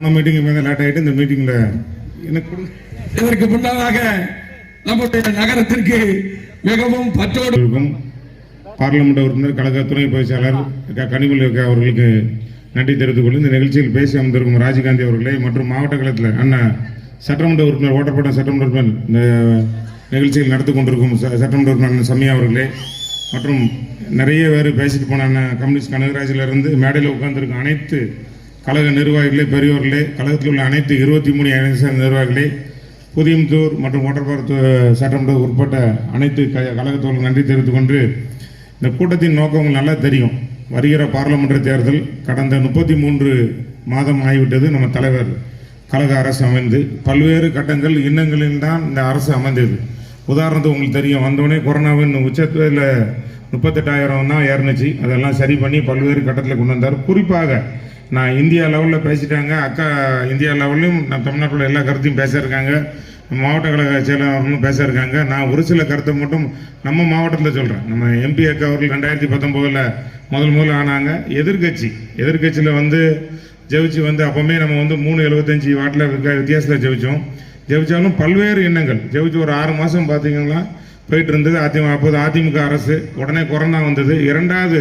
நம்ம மீட்டிங் மேலே லேட் ஆகிட்டு இந்த மீட்டிங்கில் எனக்கு இதற்கு முன்னதாக நம்முடைய நகரத்திற்கு மிகவும் பற்றோடு இருக்கும். பார்லிமெண்ட் உறுப்பினர் கழக துணை பேச்சாளர் கனிமொழி அவர்களுக்கு நன்றி தெரிவித்துக் கொண்டு இந்த நிகழ்ச்சியில் பேசி அமர்ந்திருக்கும் ராஜீவ்காந்தி அவர்களே மற்றும் மாவட்ட கழகத்தில் அண்ணா சட்டமன்ற உறுப்பினர் ஓட்டப்பட்ட சட்டமன்ற உறுப்பினர் இந்த நிகழ்ச்சியில் நடத்தி கொண்டிருக்கும் சட்டமன்ற உறுப்பினர் அண்ணன் சம்யா அவர்களே மற்றும் நிறைய பேர் பேசிட்டு போன அண்ணன் கம்யூனிஸ்ட் கனகராஜிலிருந்து மேடையில் உட்கார்ந்திருக்கும் அனைத்து கழக நிர்வாகிகளே பெரியோர்களே கழகத்தில் உள்ள அனைத்து இருபத்தி மூணு இணைய நிர்வாகிகளே புதியமுத்தூர் மற்றும் ஓட்டப்பாரத்து சட்டமன்ற உட்பட்ட அனைத்து க கழகத்தோடு நன்றி தெரிவித்துக் கொண்டு இந்த கூட்டத்தின் நோக்கம் நல்லா தெரியும். வருகிற பாராளுமன்ற தேர்தல் கடந்த முப்பத்தி மூன்று மாதம் ஆகிவிட்டது. நம்ம தலைவர் கழக அரசு அமைந்து பல்வேறு கட்டங்கள் இன்னங்களில் தான் இந்த அரசு அமைந்தது. உதாரணத்துக்கு உங்களுக்கு தெரியும் வந்தோடனே கொரோனாவின் உச்சத்தில் முப்பத்தெட்டாயிரம் தான் ஏறினுச்சு. அதெல்லாம் சரி பண்ணி பல்வேறு கட்டத்தில் கொண்டு வந்தார். குறிப்பாக நான் இந்தியா லெவலில் பேசிட்டாங்க. அக்கா இந்தியா லெவல்லையும் நான் தமிழ்நாட்டில் எல்லா கருத்தையும் பேசியிருக்காங்க. மாவட்ட கழக செயலாளர்களும் பேசியிருக்காங்க. நான் ஒரு சில கருத்தை மட்டும் நம்ம மாவட்டத்தில் சொல்கிறேன் நம்ம எம்பி அக்கா அவர்கள் ரெண்டாயிரத்தி பத்தொம்போதில் முதல் முதல்ல ஆனாங்க. எதிர்க்கட்சி எதிர்க்கட்சியில் வந்து ஜெயிச்சு வந்து அப்போவுமே நம்ம வந்து மூணு எழுபத்தஞ்சி வாட்டில் வித்தியாசத்தில் ஜெயித்தோம் ஜெயித்தாலும் பல்வேறு எண்ணங்கள். ஜெயிச்சு ஒரு ஆறு மாதம் பார்த்தீங்கன்னா போயிட்டு இருந்தது அதிமுக அப்போது அதிமுக அரசு உடனே கொரோனா வந்தது. இரண்டாவது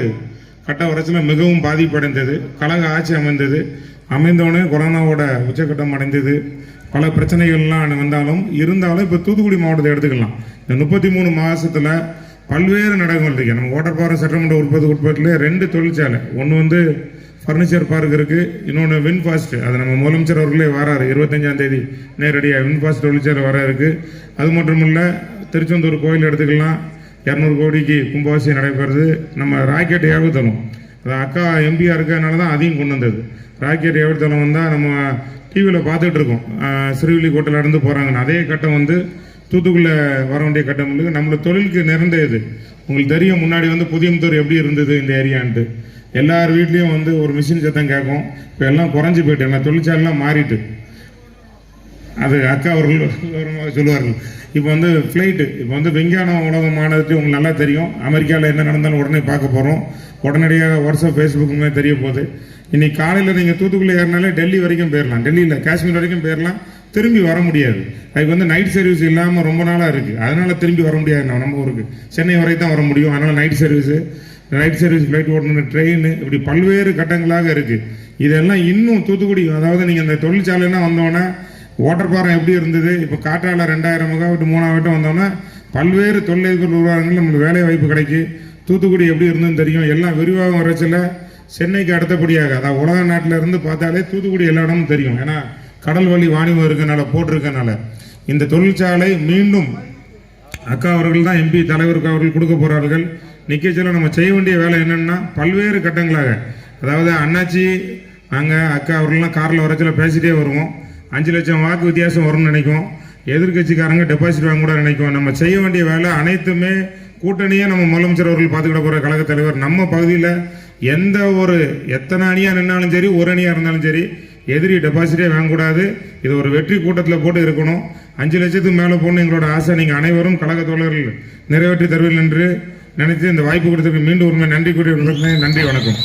கட்ட வரச்சில் மிகவும் பாதிப்படைந்தது. கழக ஆட்சி அமைந்தது. அமைந்தவுடனே கொரோனாவோட உச்சக்கட்டம் அடைந்தது. பல பிரச்சனைகள்லாம் வந்தாலும் இருந்தாலும் இப்போ தூத்துக்குடி மாவட்டத்தை எடுத்துக்கலாம். இந்த முப்பத்தி மூணு மாதத்தில் பல்வேறு நடவடிக்கை இருக்குது நம்ம ஓட்டப்பாறை சட்டமன்ற உற்பத்தி உற்பத்தியிலே ரெண்டு தொழிற்சாலை. ஒன்று வந்து ஃபர்னிச்சர் பார்க் இருக்குது இன்னொன்று வின்ஃபாஸ்ட் அது நம்ம முதலமைச்சர் அவர்களே வராரு. இருபத்தஞ்சாம் தேதி நேரடியாக வின்ஃபாஸ்ட் தொழிற்சாலை வர இருக்குது அது மட்டும் இல்லை திருச்செந்தூர் கோயில் எடுத்துக்கலாம். இரநூறு கோடிக்கு கும்பாபிஷேகம் நடைபெறுது. நம்ம ராக்கெட் ஏவுதளம். அது அக்கா எம்பியாக இருக்கிறதுனால தான் அதையும் கொண்டு வந்தது. ராக்கெட் ஏவுதளம் வந்தால் நம்ம டிவியில் பார்த்துட்டு இருக்கோம். ஆஹ் போகிறாங்கன்னு அதே கட்டம் வந்து தூத்துக்குள்ளே வர வேண்டிய கட்டம் இருக்குது நம்மளோட தொழிலுக்கு நிறந்த இது. உங்களுக்கு தெரியும் முன்னாடி வந்து புதியமுத்தூர் எப்படி இருந்தது இந்த ஏரியான்ட்டு. எல்லார் வீட்லேயும் வந்து ஒரு மிஷின் சத்தம் கேட்கும். இப்போ எல்லாம் குறைஞ்சி போயிட்டு எல்லாம் தொழிற்சாலைலாம் மாறிட்டு. அது அக்கா அவர்கள் விவரமாக சொல்லுவார்கள். இப்போ வந்து ஃப்ளைட்டு இப்போ வந்து விஞ்ஞான உலகமானது உங்களுக்கு நல்லா தெரியும். அமெரிக்காவில் என்ன நடந்தாலும் உடனே பார்க்க போகிறோம் உடனடியாக வாட்ஸ்அப் ஃபேஸ்புக்குமே தெரிய போகுது. இன்னைக்கு காலையில் நீங்கள் தூத்துக்குடி ஏறினாலே டெல்லி வரைக்கும் போயிடலாம் டெல்லியில் காஷ்மீர் வரைக்கும் போயிடலாம் திரும்பி வர முடியாது. அதுக்கு வந்து நைட் சர்வீஸ் இல்லாமல் ரொம்ப நாளாக இருக்குது அதனால் திரும்பி வர முடியாது நம்ம நம்ம ஊருக்கு. சென்னை வரை தான் வர முடியும். அதனால் night service night service flight ஓட்டணும் ட்ரெயின் இப்படி பல்வேறு கட்டங்களாக இருக்குது இதெல்லாம் இன்னும் தூத்துக்குடி அதாவது நீங்கள் இந்த தொழிற்சாலைலாம் வந்தோன்னே ஓட்டர் பாரம் எப்படி இருந்தது? இப்போ காற்றால் ரெண்டாயிரம் மெகாவாட் மூணாயிரம் வந்தோன்னா பல்வேறு தொழிலதிபர் உருவாகங்கள் நம்மளுக்கு வேலை வாய்ப்பு கிடைக்கும் தூத்துக்குடி எப்படி இருந்ததுன்னு தெரியும். எல்லாம் விரிவாக வரச்சில். சென்னைக்கு அடுத்தபடியாக அதாவது உலக நாட்டில் இருந்து பார்த்தாலே தூத்துக்குடி எல்லா இடமும் தெரியும். ஏன்னா கடல் வழி வாணிபம் இருக்கனால போட்டிருக்கனால இந்த தொழிற்சாலை மீண்டும் அக்கா அவர்கள் தான் எம்பி தலைவருக்கு அவர்கள் கொடுக்க போகிறார்கள் நிக்கச்சில நம்ம செய்ய வேண்டிய வேலை என்னென்னா பல்வேறு கட்டங்களாக அதாவது அண்ணாச்சி நாங்கள் அக்கா அவர்கள்லாம் காரில் வரச்சில பேசிகிட்டே வருவோம். அஞ்சு லட்சம் வாக்கு வித்தியாசம் வரும்னு நினைக்கும். எதிர்க்கட்சிக்காரங்க டெபாசிட் வாங்க கூட நினைக்கும். நம்ம செய்ய வேண்டிய வேலை அனைத்துமே கூட்டணியே நம்ம முதலமைச்சர் அவர்கள் பார்த்துக்கிட போகிற கழக தலைவர் நம்ம பகுதியில் எந்த ஒரு எத்தனை அணியாக நின்னாலும் சரி ஒரு அணியாக இருந்தாலும் சரி எதிரி டெபாசிட்டே வாங்கக்கூடாது. இது ஒரு வெற்றி கூட்டத்தில் போட்டு இருக்கணும். அஞ்சு லட்சத்துக்கு மேலே போகணும் எங்களோட ஆசை நீங்கள் அனைவரும் கழக தோழர்கள் நிறைவேற்றி தருவீர்கள் என்று நினைத்து இந்த வாய்ப்பு கொடுத்ததுக்கு மீண்டும் உண்மை நன்றி கூறி நன்றி வணக்கம்.